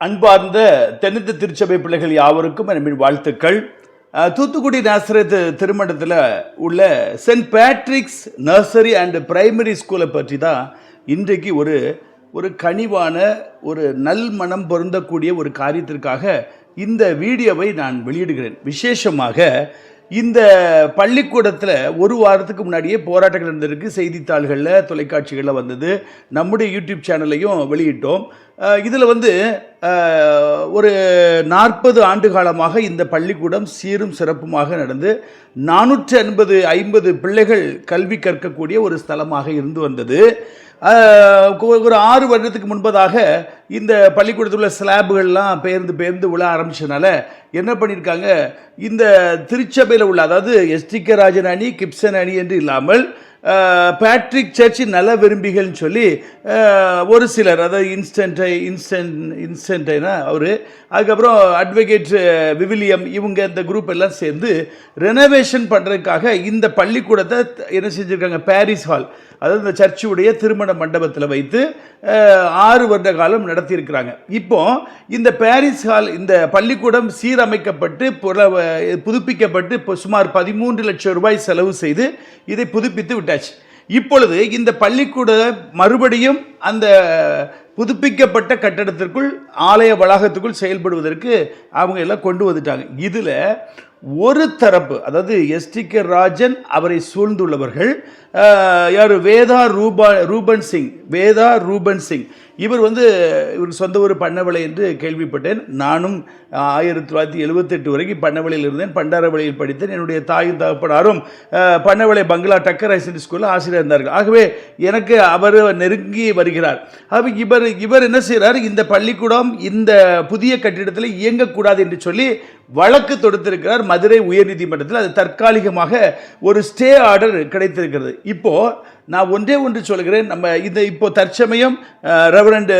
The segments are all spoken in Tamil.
அன்பார்ந்த தென்னத்து திருச்சபை பிள்ளைகள் யாவருக்கும் என் வாழ்த்துக்கள். தூத்துக்குடி நாசரத் திருமணத்தில் உள்ள Saint Patrick's nursery and primary ஸ்கூலை பற்றி தான் இன்றைக்கு ஒரு ஒரு கனிவான ஒரு நல் மனம் பொருந்தக்கூடிய ஒரு காரியத்திற்காக இந்த வீடியோவை நான் வெளியிடுகிறேன். விசேஷமாக இந்த பள்ளிக்கூடத்தில் ஒரு வாரத்துக்கு முன்னாடியே போராட்டங்கள் நடந்திருக்கு. செய்தித்தாள்களில் தொலைக்காட்சிகளில் வந்தது. நம்முடைய யூடியூப் சேனல்லையும் வெளியிட்டோம். இதில் வந்து ஒரு நாற்பது ஆண்டு காலமாக இந்த பள்ளிக்கூடம் சீரும் சிறப்புமாக நடந்து நானூற்றி ஐம்பது ஐம்பது பிள்ளைகள் கல்வி கற்கக்கூடிய ஒரு ஸ்தலமாக இருந்து வந்தது. ஒரு- ஆறு வருடத்துக்கு முன்பதாக இந்த பள்ளிக்கூடத்தில் உள்ள ஸ்லாபுகள்லாம் பெயர்ந்து பெயர்ந்து விழ ஆரம்பிச்சதுனால என்ன பண்ணியிருக்காங்க இந்த திருச்சபையில் உள்ள அதாவது எஸ்டிகே ராஜன் அணி கிப்சன் அணி என்று இல்லாமல் பேட்ரிக் சர்ச்சி நல விரும்பிகள்னு சொல்லி ஒரு சிலர் அதாவது இன்ஸ்டன்ட் இன்ஸ்டன்ட் இன்ஸ்டன்டைனா அவர் அதுக்கப்புறம் அட்வொகேட் விவிலியம் இவங்க இந்த குரூப் எல்லாம் சேர்ந்து ரெனோவேஷன் பண்ணுறதுக்காக இந்த பள்ளிக்கூடத்தை என்ன செஞ்சுருக்காங்க? பாரிஸ் ஹால் அதாவது இந்த சர்ச்சுடைய திருமண மண்டபத்தில் வைத்து ஆறு வருட காலம் நடத்தியிருக்கிறாங்க. இப்போ இந்த பாரிஸ் ஹால் இந்த பள்ளிக்கூடம் சீரமைக்கப்பட்டு புற புதுப்பிக்கப்பட்டு இப்போ சுமார் பதிமூன்று லட்சம் ரூபாய் செலவு செய்து இதை புதுப்பித்து விட்டாச்சு இப்பொழுது இந்த பள்ளிக்கூட மறுபடியும் அந்த புதுப்பிக்கப்பட்ட கட்டடத்திற்குள் ஆலய வளாகத்துக்குள் செயல்படுவதற்கு அவங்க எல்லாம் கொண்டு வந்துட்டாங்க. இதில் ஒரு தரப்பு அதாவது எஸ்டிகே ராஜன் அவரை சூழ்ந்துள்ளவர்கள் யார்? வேதா ரூபா ரூபன் சிங். வேதா ரூபன் சிங். இவர் வந்து இவர் சொந்த ஊர் பண்ணவளை என்று கேள்விப்பட்டேன். நானும் ஆயிரத்தி தொள்ளாயிரத்தி எழுபத்தெட்டு வரைக்கும் பண்ணவளையில் இருந்தேன். பண்டாரவளையில் படித்தேன். என்னுடைய தாயும் தகப்பனாரும் பண்ணவளை பங்களா டக்கர் ஹைசன் ஸ்கூலில் ஆசிரியர் இருந்தார்கள். ஆகவே எனக்கு அவர் நெருங்கி வருகிறார். ஆகவே இவர் இவர் என்ன செய்கிறார் இந்த பள்ளிக்கூடம் இந்த புதிய கட்டிடத்தில் இயங்கக்கூடாது என்று சொல்லி வழக்கு தொடுத்திருக்கிறார் மதுரை உயர்நீதிமன்றத்தில். அது தற்காலிகமாக ஒரு ஸ்டே ஆர்டர் கிடைத்திருக்கிறது. இப்போது நான் ஒன்றே ஒன்று சொல்கிறேன். நம்ம இந்த இப்போ தற்சமயம் ரெவரண்ட்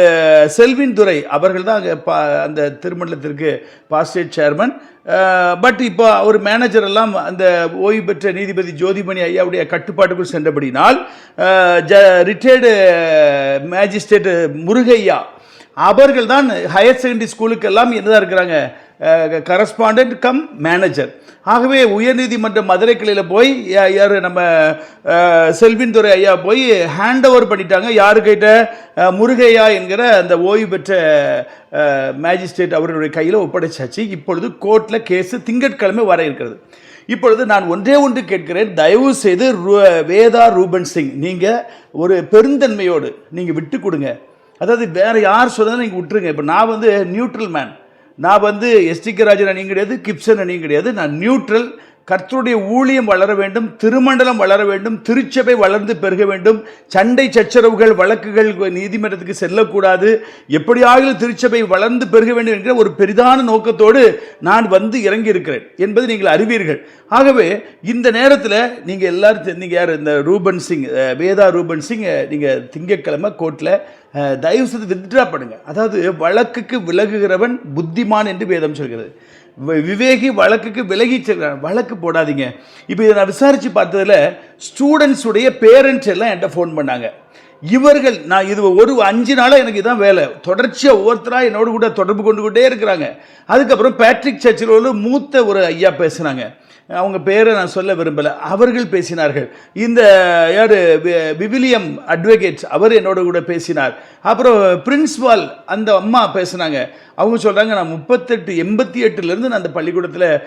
செல்வின் துரை அவர்கள் தான் அங்கே பா அந்த திருமண்டலத்திற்கு பாஸ்டேட் சேர்மன். பட் இப்போ அவர் மேனேஜர் எல்லாம் அந்த ஓய்வு பெற்ற நீதிபதி ஜோதிமணி ஐயாவுடைய கட்டுப்பாட்டுக்குள் சென்றபடினால் ஜ ரிட்டையர்டு மேஜிஸ்ட்ரேட் முருகையா அவர்கள் தான் ஹையர் செகண்டரி ஸ்கூலுக்கெல்லாம் என்னதான் இருக்கிறாங்க? கரஸ்பாண்டன்ட் கம் மேனேஜர் ஆகவே உயர்நீதிமன்ற மதுரை கிளையில் போய் யா- யார் நம்ம அஹ், செல்வின் துறை ஐயா போய் ஹேண்ட் ஓவர் பண்ணிட்டாங்க யாருக்கிட்ட முருகையா என்கிற அந்த ஓய்வு பெற்ற மேஜிஸ்ட்ரேட் அவர்களுடைய கையில் ஒப்படைச்சாச்சு. இப்பொழுது கோர்ட்டில் கேஸு திங்கட்கிழமை வர இருக்கிறது. இப்பொழுது நான் ஒன்றே ஒன்று கேட்கிறேன். தயவு செய்து வேதா ரூபன் சிங் நீங்கள் ஒரு பெருந்தன்மையோடு நீங்கள் விட்டு கொடுங்க. அதாவது வேறு யார் சொன்னதை நீங்கள் விட்டுருங்க. இப்போ நான் வந்து நியூட்ரல் மேன் நான் வந்து எஸ்டிகே ராஜன் அணியும் கிடையாது கிப்சன் அணியும் கிடையாது. நான் நியூட்ரல் கர்த்தருடைய ஊழியம் வளர வேண்டும் திருமண்டலம் வளர வேண்டும் திருச்சபை வளர்ந்து பெருக வேண்டும். சண்டை சச்சரவுகள் வழக்குகள் நீதிமன்றத்துக்கு செல்லக்கூடாது. எப்படியாகிலும் திருச்சபை வளர்ந்து பெருக வேண்டும் என்கிற ஒரு பெரிதான நோக்கத்தோடு நான் வந்து இறங்கி இருக்கிறேன் என்பது நீங்கள் அறிவீர்கள். ஆகவே இந்த நேரத்தில் நீங்கள் எல்லாரும் நீங்கள் யார்? இந்த ரூபன் சிங் வேதா ரூபன் சிங் நீங்கள் திங்கட்கிழமை கோர்ட்டில் தயவு செய்து வித்ட்ரா பண்ணுங்க. அதாவது வழக்குக்கு விலகுகிறவன் புத்திமான் என்று வேதம் சொல்கிறது. விவேகி வழக்குக்கு விலகி செல்கிறான் வழக்கு போடாதீங்க. இப்போ இதை நான் விசாரித்து பார்த்ததுல ஸ்டூடெண்ட்ஸுடைய பேரண்ட்ஸ் எல்லாம் என்கிட்ட ஃபோன் பண்ணாங்க. இவர்கள் நான் இது ஒரு அஞ்சு நாளாக எனக்கு இதான் வேலை. தொடர்ச்சியாக ஒவ்வொருத்தராக என்னோடு கூட தொடர்பு கொண்டு கொண்டே இருக்கிறாங்க. அதுக்கப்புறம் பேட்ரிக் சர்ச்சில் உள்ள மூத்த ஒரு ஐயா பேசுனாங்க. அவங்க பேரை நான் சொல்ல விரும்பலை. அவர்கள் பேசினார்கள். இந்த யார் விவிலியம் அட்வொகேட் அவர் என்னோட கூட பேசினார். அப்புறம் பிரின்ஸ்பால் அந்த அம்மா பேசுனாங்க. அவங்க சொல்கிறாங்க நான் முப்பத்தெட்டு எண்பத்தி எட்டுலேருந்து நான் அந்த பள்ளிக்கூடத்தில்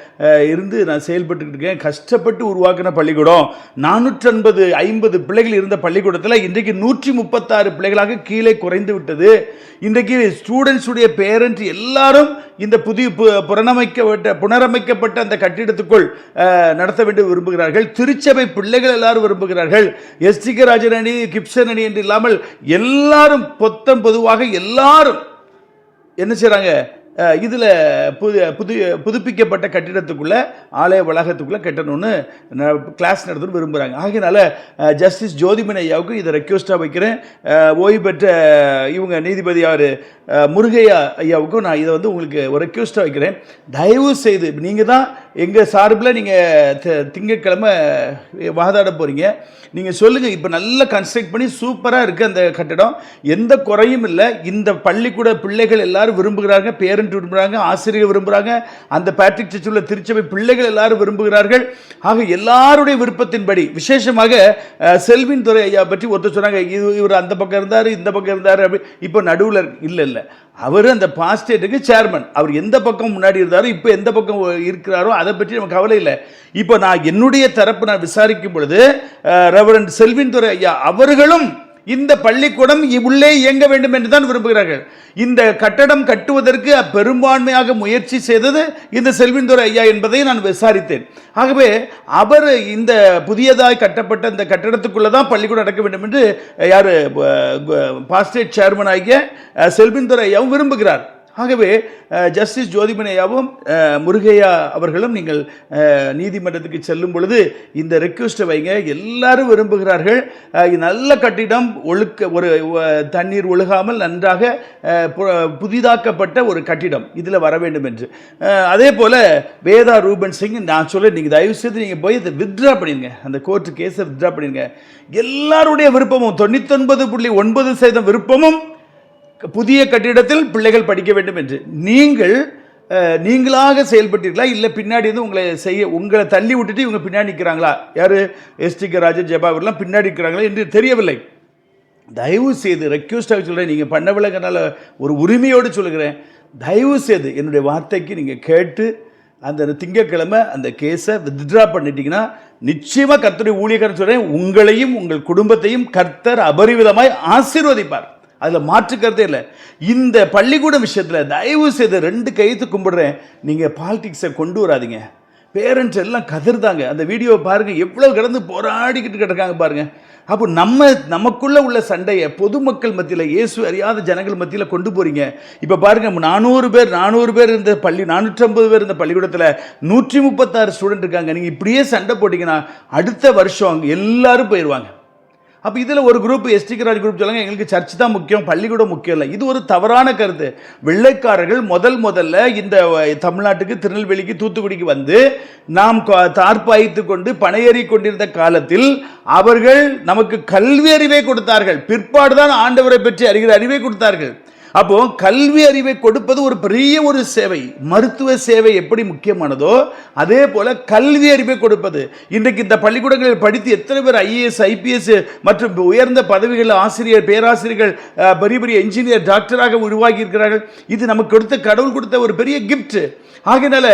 இருந்து நான் செயல்பட்டுக்கிட்டு இருக்கேன். கஷ்டப்பட்டு உருவாக்கின பள்ளிக்கூடம். நானூற்றன்பது ஐம்பது பிள்ளைகள் இருந்த பள்ளிக்கூடத்தில் இன்றைக்கு நூற்றி முப்பத்தாறு பிள்ளைகளாக கீழே குறைந்து விட்டது. இன்றைக்கு ஸ்டூடெண்ட்ஸுடைய பேரண்ட் எல்லாரும் இந்த புதிய பு- புனரமைக்கப்பட்ட புனரமைக்கப்பட்ட அந்த கட்டிடத்துக்குள் நடத்த வேண்டும் விரும்புகிறார்கள். திருச்சபை பிள்ளைகள் எல்லாரும் விரும்புகிறார்கள். எஸ்டிகே ராஜன் அணி கிப்சன் அணி என்று இல்லாமல் எல்லாரும் பொத்தம் பொதுவாக எல்லாரும் என்ன செய்கிறாங்க இதில் புது புது புதுப்பிக்கப்பட்ட கட்டிடத்துக்குள்ளே ஆலய வளாகத்துக்குள்ளே கட்டணும்னு கிளாஸ் நடத்தணும்னு விரும்புகிறாங்க ஆகையினால ஜஸ்டிஸ் ஜோதிமன் ஐயாவுக்கு இதை ரெக்வஸ்ட்டாக வைக்கிறேன். ஓய்வு பெற்ற இவங்க நீதிபதி யார்? முருகையா ஐயாவுக்கும் நான் இதை வந்து உங்களுக்கு ஒரு ரெக்வஸ்ட்டாக வைக்கிறேன். தயவு செய்து நீங்கள் தான் எங்கள் சார்பில் நீங்கள் திங்கட்கிழமை வாதாட போகிறீங்க நீங்கள் சொல்லுங்கள் இப்போ நல்லா கன்ஸ்ட்ரக்ட் பண்ணி சூப்பராக இருக்குது அந்த கட்டடம். எந்த குறையும் இல்லை. இந்த பள்ளிக்கூட பிள்ளைகள் எல்லாரும் விரும்புகிறாங்க பேரண்ட் விரும்புகிறாங்க ஆசிரியர் விரும்புகிறாங்க அந்த பேட்ரிக் சர்ச்சில் திருச்சபை பிள்ளைகள் எல்லாரும் விரும்புகிறார்கள். ஆக எல்லாருடைய விருப்பத்தின்படி விசேஷமாக செல்வின் துறை ஐயா பற்றி ஒருத்தர் சொன்னாங்க இது இவர் அந்த பக்கம் இருந்தார் இந்த பக்கம் இருந்தார் அப்படி. இப்போ நடுவில் இல்லை இல்லை. அவர் அந்த பாஸ்டேட்டுக்கு சேர்மன் அவர் எந்த பக்கம் முன்னாடி இருந்தாரோ இப்போ எந்த பக்கம் இருக்கிறாரோ அதை பற்றி நமக்கு கவலை இல்லை. இப்போ நான் என்னுடைய தரப்பு நான் விசாரிக்கும் பொழுது ரெவரண்ட் செல்வின் துறை ஐயா அவர்களும் இந்த பள்ளிக்கூடம் உள்ளே இயங்க வேண்டும் என்று தான் விரும்புகிறார்கள். இந்த கட்டடம் கட்டுவதற்கு பெரும்பான்மையாக முயற்சி செய்தது இந்த செல்வின்துறை ஐயா என்பதை நான் விசாரித்தேன். ஆகவே அவர் இந்த புதியதாக கட்டப்பட்ட இந்த கட்டடத்துக்குள்ளே தான் பள்ளிக்கூடம் நடக்க வேண்டும் என்று யார் பாஸ்டேட் சேர்மன் ஆகிய செல்வின்துறை ஐயாவும் விரும்புகிறார். ஆகவே ஜஸ்டிஸ் ஜோதிமனையாவும் முருகையா அவர்களும் நீங்கள் நீதிமன்றத்துக்கு செல்லும் பொழுது இந்த ரெக்வஸ்ட்டை வைங்க. எல்லாரும் விரும்புகிறார்கள். நல்ல கட்டிடம் ஒழுக்க ஒரு தண்ணீர் ஒழுகாமல் நன்றாக பு- புதிதாக்கப்பட்ட ஒரு கட்டிடம் இதில் வர வேண்டும் என்று. அதே போல் வேதா ரூபன் சிங் நான் சொல்ல நீங்கள் தயவு செய்து நீங்கள் போய் இதை வித்ட்ரா பண்ணிடுங்க அந்த கோர்ட்டு கேஸை வித்ட்ரா பண்ணிடுங்க எல்லாருடைய விருப்பமும் தொண்ணூத்தொன்பது புள்ளி ஒன்பது சதவீதம் விருப்பமும் புதிய கட்டிடத்தில் பிள்ளைகள் படிக்க வேண்டும் என்று. நீங்கள் நீங்களாக செயல்பட்டீர்களா? இல்லை பின்னாடி இருந்து உங்களை செய்ய உங்களை தள்ளி விட்டுட்டு இவங்க பின்னாடி நிற்கிறாங்களா யார்? ST K. ராஜன் ஜெபா இவரெல்லாம் பின்னாடி இருக்கிறாங்களா என்று தெரியவில்லை. தயவு செய்து ரெக்யூஸ்டாக சொல்கிறேன் நீங்கள் பண்ணவில்லைங்கிறனால ஒரு உரிமையோடு சொல்லுகிறேன். தயவு செய்து என்னுடைய வார்த்தைக்கு நீங்கள் கேட்டு அந்த திங்கட்கிழமை அந்த கேஸை வித்ட்ரா பண்ணிட்டீங்கன்னா நிச்சயமாக கர்த்தருடைய ஊழியக்காரன் சொல்கிறேன் உங்களையும் உங்கள் குடும்பத்தையும் கர்த்தர் அபரிவிதமாய் ஆசீர்வதிப்பார். அதில் மாற்று கருத்தே இல்லை. இந்த பள்ளிக்கூடம் விஷயத்தில் தயவு செய்து ரெண்டு கைத்து கும்பிடுறேன். நீங்கள் பாலிடிக்ஸை கொண்டு வராதீங்க. பேரண்ட்ஸ் எல்லாம் கதிர்தாங்க. அந்த வீடியோவை பாருங்கள் எவ்வளவு கிடந்து போராடிக்கிட்டு கிடக்காங்க பாருங்கள் அப்போ நம்ம நமக்குள்ளே உள்ள சண்டையை பொதுமக்கள் மத்தியில் இயேசு அறியாத ஜனங்கள் மத்தியில் கொண்டு போகிறீங்க இப்போ பாருங்க நானூறு பேர் நானூறு பேர் இருந்த பள்ளி நானூற்றம்பது பேர் இருந்த பள்ளிக்கூடத்தில் நூற்றி முப்பத்தாறு ஸ்டூடெண்ட் இருக்காங்க. நீங்கள் இப்படியே சண்டை போட்டிங்கன்னா அடுத்த வருஷம் எல்லாரும் போயிடுவாங்க அப்போ இதில் ஒரு குரூப் எஸ்டிகராஜ் குரூப் சொல்லுங்க எங்களுக்கு சர்ச் தான் முக்கியம் பள்ளிக்கூடம் முக்கியம் இல்லை. இது ஒரு தவறான கருத்து. வெள்ளைக்காரர்கள் முதல் முதல்ல இந்த தமிழ்நாட்டுக்கு திருநெல்வேலிக்கு தூத்துக்குடிக்கு வந்து நாம் தார்ப்பாய்த்து கொண்டு பணையேறி கொண்டிருந்த காலத்தில் அவர்கள் நமக்கு கல்வி அறிவை கொடுத்தார்கள். பிற்பாடு தான் ஆண்டவரை பற்றி அறிகிற அறிவை கொடுத்தார்கள். அப்போ கல்வி அறிவை கொடுப்பது ஒரு பெரிய ஒரு சேவை. மருத்துவ சேவை எப்படி முக்கியமானதோ அதே போல கல்வி அறிவை கொடுப்பது. இன்றைக்கு இந்த பள்ளிக்கூடங்களில் படித்து எத்தனை பேர் ஐஏஎஸ் ஐபிஎஸ் மற்றும் உயர்ந்த பதவிகள் ஆசிரியர் பேராசிரியர்கள் பெரிய பெரிய என்ஜினியர் டாக்டராக உருவாகி இருக்கிறார்கள். இது நமக்கு கொடுத்த கடவுள் கொடுத்த ஒரு பெரிய கிஃப்ட் ஆகையினால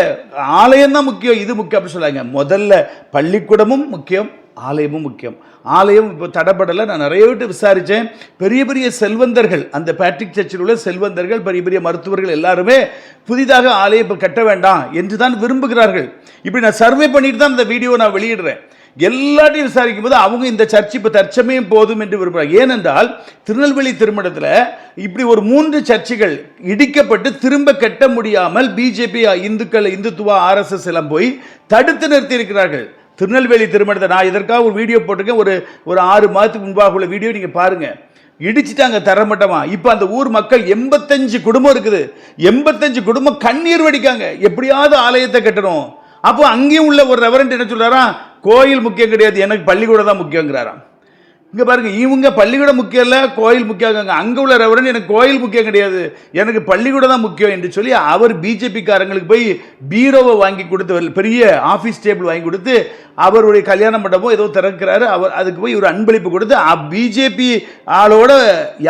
ஆலயம் தான் முக்கியம் இது முக்கியம் அப்படின்னு சொல்லாங்க. முதல்ல பள்ளிக்கூடமும் முக்கியம் ஆலயமும் முக்கியம். ஆலயம் இப்போ தடப்படலை நான் நிறைய விட்டு விசாரித்தேன் பெரிய பெரிய செல்வந்தர்கள் அந்த பேட்ரிக் சர்ச்சில் உள்ள செல்வந்தர்கள் பெரிய பெரிய மருத்துவர்கள் எல்லாருமே புதிதாக ஆலயம் இப்போ கட்ட வேண்டாம் என்று தான் விரும்புகிறார்கள். இப்படி நான் சர்வே பண்ணிட்டு தான் இந்த வீடியோ நான் வெளியிடுறேன். எல்லாத்தையும் விசாரிக்கும் போது அவங்க இந்த சர்ச் இப்போ தற்சமயம் போதும் என்று விரும்புகிறாங்க. ஏனென்றால் திருநெல்வேலி திருமணத்தில் இப்படி ஒரு மூன்று சர்ச்சுகள் இடிக்கப்பட்டு திரும்ப கட்ட முடியாமல் பிஜேபி இந்துக்கள் இந்துத்துவா ஆர்எஸ்எஸ் எல்லாம் போய் தடுத்து நிறுத்தி இருக்கிறார்கள். திருநெல்வேலி திருமணத்தை நான் இதற்காக ஒரு வீடியோ போட்டிருக்கேன்? ஒரு ஒரு ஆறு மாதத்துக்கு முன்பாக உள்ள வீடியோ நீங்கள் பாருங்கள் இடிச்சிட்டாங்க தரமட்டமா இப்போ அந்த ஊர் மக்கள் எண்பத்தஞ்சு குடும்பம் இருக்குது. எண்பத்தஞ்சு குடும்பம் கண்ணீர் வடிக்காங்க. எப்படியாவது ஆலயத்தை கட்டணும். அப்போ அங்கேயும் உள்ள ஒரு ரெவரண்ட் என்ன சொல்கிறாரா கோயில் முக்கியம் கிடையாது. எனக்கு பள்ளிக்கூடம் தான் முக்கியங்கிறாராம். இங்க பாருங்க இவங்க பள்ளிக்கூடம் முக்கியம் இல்லை கோயில் முக்கியம் அங்க உள்ள ரெவரன் எனக்கு கோயில் முக்கியம் கிடையாது. எனக்கு பள்ளிக்கூடம் தான் முக்கியம் என்று சொல்லி அவர் பிஜேபி காரங்களுக்கு போய் பீரோவை வாங்கி கொடுத்து பெரிய ஆபீஸ் டேபிள் வாங்கி கொடுத்து அவருடைய கல்யாண மண்டபம் ஏதோ திறக்கிறாரு. அவர் அதுக்கு போய் ஒரு அன்பளிப்பு கொடுத்து பிஜேபி ஆளோட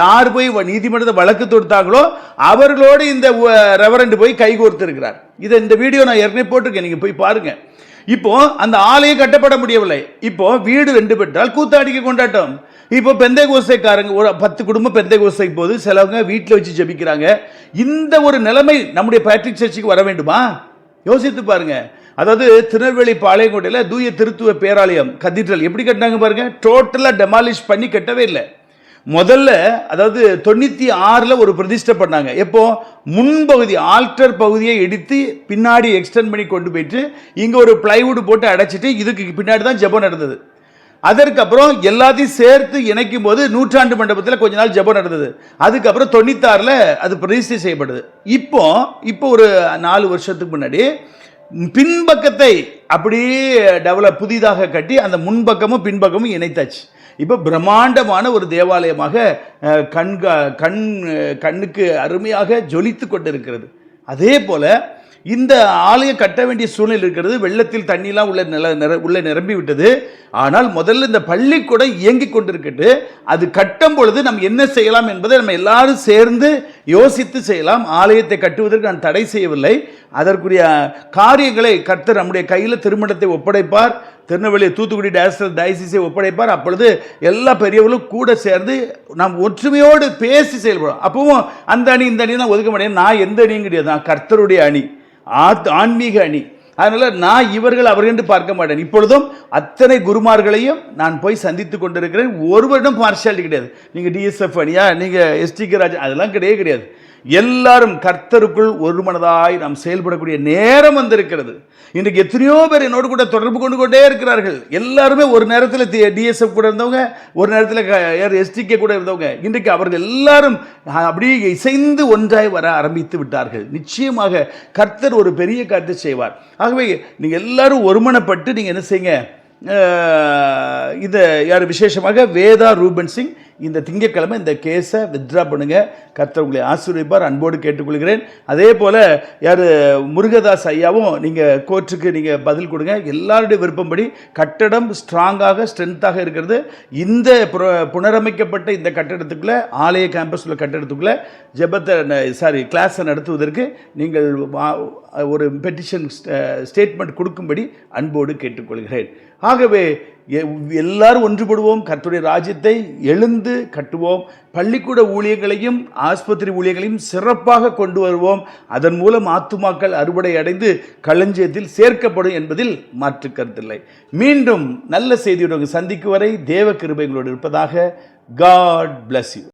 யார் போய் நீதிமன்றத்தை வழக்கு தொடுத்தாங்களோ அவர்களோடு இந்த ரெவரண்ட் போய் கைகோர்த்து இருக்கிறார் இதை இந்த வீடியோ நான் ஏற்கனவே போட்டிருக்கேன். நீங்க போய் பாருங்க. இப்போ அந்த ஆலயம் கட்டப்பட முடியவில்லை. இப்போ வீடு ரெண்டு பெற்றால் கூத்தாடிக்கு கொண்டாட்டம். இப்போ பெந்தை கோசைக்காரங்க ஒரு பத்து குடும்பம் பெந்தை கோசைக்கு போது சிலவங்க வீட்டில் வச்சு ஜெபிக்கிறாங்க. இந்த ஒரு நிலைமை நம்முடைய பேட்ரிக் சர்ச்சுக்கு வர வேண்டுமா? யோசித்து பாருங்க. அதாவது திருநெல்வேலி பாளையங்கோட்டையில் தூய திருத்துவ பேராலயம் கதீட்ரல் எப்படி கட்டினாங்க பாருங்க? டோட்டலாக டெமாலிஷ் பண்ணி கட்டவே இல்லை. முதல்ல அதாவது தொண்ணூற்றி ஆறில் ஒரு பிரதிஷ்டை பண்ணாங்க. எப்போ? முன்பகுதி ஆல்டர் பகுதியை இடித்து பின்னாடி எக்ஸ்டெண்ட் பண்ணி கொண்டு போயிட்டு இங்கே ஒரு பிளைவுட் போட்டு அடைச்சிட்டு இதுக்கு பின்னாடி தான் ஜெபம் நடந்தது. அதற்கப்புறம் எல்லாத்தையும் சேர்த்து இணைக்கும் போது நூற்றாண்டு மண்டபத்தில் கொஞ்ச நாள் ஜெபம் நடந்தது. அதுக்கப்புறம் தொண்ணூத்தாறில் அது பிரதிஷ்டை செய்யப்படுது. இப்போ இப்போ ஒரு நாலு வருஷத்துக்கு முன்னாடி பின்பக்கத்தை அப்படியே டெவலப் புதிதாக கட்டி அந்த முன்பக்கமும் பின்பக்கமும் இணைத்தாச்சு. இப்போ பிரம்மாண்டமான ஒரு தேவாலயமாக கண்கா கண்க கண் கண்ணுக்கு அருமையாக ஜொலித்து கொண்டிருக்கிறது. அதே போல் இந்த ஆலயம் கட்ட வேண்டிய சூழ்நிலை இருக்கிறது. வெள்ளத்தில் தண்ணிலாம் உள்ள நில நிர உள்ளே நிரம்பி விட்டது. ஆனால் முதல்ல இந்த பள்ளிக்கூடம் இயங்கி கொண்டிருக்கட்டு அது கட்டும் பொழுது நம்ம என்ன செய்யலாம் என்பதை நம்ம எல்லாரும் சேர்ந்து யோசித்து செய்யலாம். ஆலயத்தை கட்டுவதற்கு நான் தடை செய்யவில்லை. அதற்குரிய காரியங்களை கர்த்தர் நம்முடைய கையில் திருமணத்தை ஒப்படைப்பார். திருநெல்வேலியை தூத்துக்குடி டேஸ்டர் டைசிஸை ஒப்படைப்பார். அப்பொழுது எல்லா பெரியவர்களும் கூட சேர்ந்து நாம் ஒற்றுமையோடு பேசி செயல்படும் அப்பவும் அந்த அணி இந்த அணி தான் ஒதுக்க மாட்டேன். நான் எந்த அணியும் கிடையாது நான் கர்த்தருடைய அணி. ஆத் ஆன்மீக அணி. அதனால் நான் இவர்கள் அவர் என்று பார்க்க மாட்டேன். இப்பொழுதும் அத்தனை குருமார்களையும் நான் போய் சந்தித்து கொண்டிருக்கிறேன். ஒருவரிடம் பார்ஷாலிட்டி கிடையாது. நீங்கள் டிஎஸ்எஃப் அணியா? நீங்கள் எஸ்டிகே ராஜா? அதெல்லாம் கிடையவே கிடையாது. எல்லாரும் கர்த்தருக்குள் ஒருமனதாய் நாம் செயல்படக்கூடிய நேரம் வந்திருக்கிறது. இன்றைக்கு எத்தனையோ பேர் என்னோடு கூட தொடர்பு கொண்டு கொண்டே இருக்கிறார்கள். எல்லாருமே ஒரு நேரத்தில் டிஎஸ்எஃப் கூட இருந்தவங்க ஒரு நேரத்தில் எஸ்டிகே கூட இருந்தவங்க. இன்றைக்கு அவர்கள் எல்லாரும் அப்படியே இசைந்து ஒன்றாய் வர ஆரம்பித்து விட்டார்கள். நிச்சயமாக கர்த்தர் ஒரு பெரிய காரியத்தை செய்வார். ஆகவே நீங்கள் எல்லாரும் ஒருமனப்பட்டு நீங்கள் என்ன செய்யுங்க? அஹ், இதை யார் விசேஷமாக வேதா ரூபன் சிங் இந்த திங்கட்கிழமை இந்த கேஸை வித்ட்ரா பண்ணுங்கள் கர்த்தர் உங்களை ஆசீர்வதிப்பார். அன்போடு கேட்டுக்கொள்கிறேன். அதே போல் யார் முருகதாஸ் ஐயாவும் நீங்கள் கோர்ட்டுக்கு நீங்கள் பதில் கொடுங்க. எல்லாருடைய விருப்பம்படி கட்டடம் ஸ்ட்ராங்காக ஸ்ட்ரென்த்தாக இருக்கிறது. இந்த புர- புனரமைக்கப்பட்ட இந்த கட்டடத்துக்குள்ளே ஆலய கேம்பஸ் உள்ள கட்டடத்துக்குள்ளே ஜெபத்தை சாரி கிளாஸை நடத்துவதற்கு நீங்கள் ஒரு பெட்டிஷன் ஸ்டேட்மெண்ட் கொடுக்கும்படி அன்போடு கேட்டுக்கொள்கிறேன். ஆகவே எல்லாரும் ஒன்றுபடுவோம். கர்த்தருடைய ராஜ்யத்தை எழுந்து கட்டுவோம். பள்ளிக்கூட ஊழியர்களையும் ஆஸ்பத்திரி ஊழியர்களையும் சிறப்பாக கொண்டு வருவோம். அதன் மூலம் ஆத்துமாக்கள் அறுவடை அடைந்து களஞ்சியத்தில் சேர்க்கப்படும் என்பதில் மாற்று கருத்தில்லை. மீண்டும் நல்ல செய்தியுடன் சந்திக்கும் வரை தேவ கிருபைகளோடு இருப்பதாக காட் பிளஸ் யூ